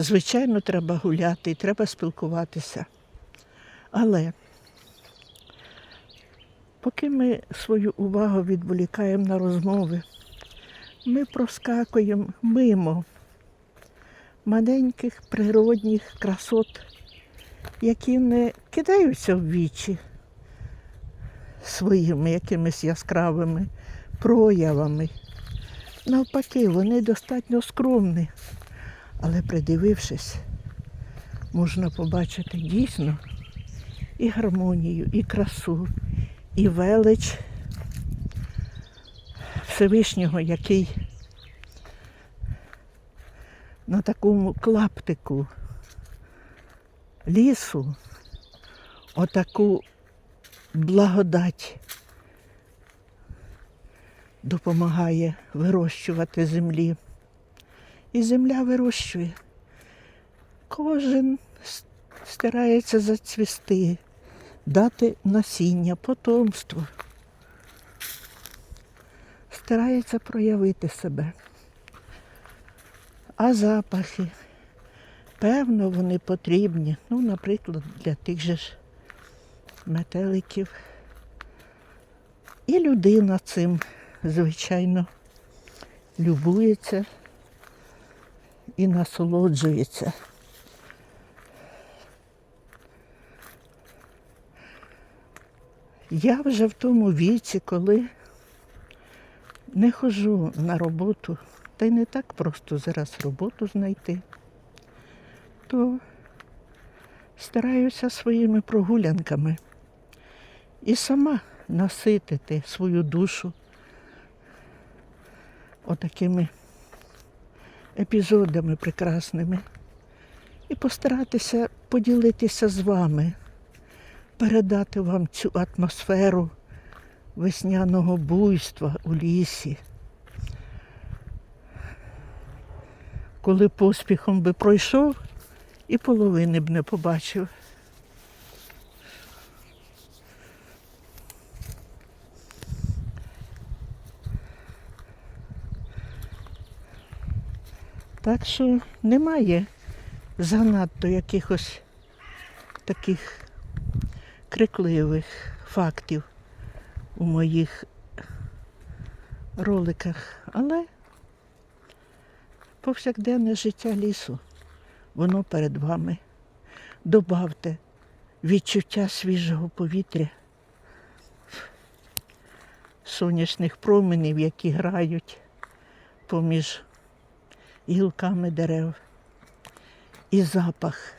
Звичайно, треба гуляти треба спілкуватися. Але поки ми свою увагу відволікаємо на розмови, ми проскакуємо мимо маленьких природних красот, які не кидаються в вічі своїми якимись яскравими проявами. Навпаки, вони достатньо скромні, але придивившись, можна побачити дійсно і гармонію, і красу, і велич Всевишнього, який на такому клаптику лісу отаку благодать допомагає вирощувати землі. І земля вирощує. Кожен старається зацвісти, дати насіння, потомство. Старається проявити себе. А запахи, певно, вони потрібні. Ну, наприклад, для тих же ж метеликів. І людина цим, звичайно, любується і насолоджується. Я вже в тому віці, коли не ходжу на роботу, та й не так просто зараз роботу знайти, то стараюся своїми прогулянками і сама наситити свою душу отакими епізодами прекрасними і постаратися поділитися з вами, передати вам цю атмосферу весняного буйства у лісі. Коли поспіхом би пройшов і половини б не побачив. Так що немає занадто якихось таких крикливих фактів у моїх роликах, але повсякденне життя лісу, воно перед вами. Добавте відчуття свіжого повітря, сонячних променів, які грають поміж гілками дерев, і запах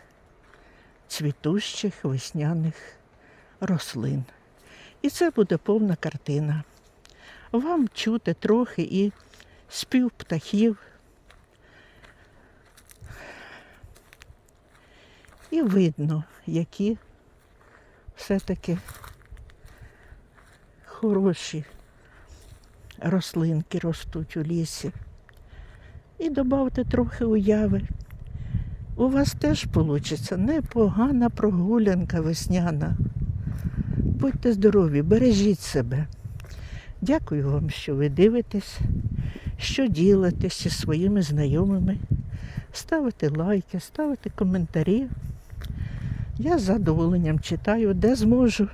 цвітущих весняних рослин. І це буде повна картина. Вам чути трохи і спів птахів. І видно, які все-таки хороші рослинки ростуть у лісі. І додавте трохи уяви. У вас теж вийде непогана прогулянка весняна. Будьте здорові, бережіть себе. Дякую вам, що ви дивитесь, що ділитесь зі своїми знайомими. Ставите лайки, ставите коментарі. Я з задоволенням читаю, де зможу,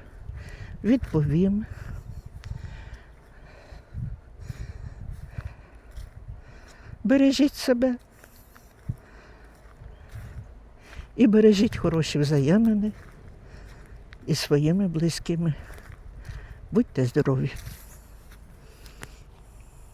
відповім. Бережіть себе і бережіть хороші взаємини і своїми близькими. Будьте здорові!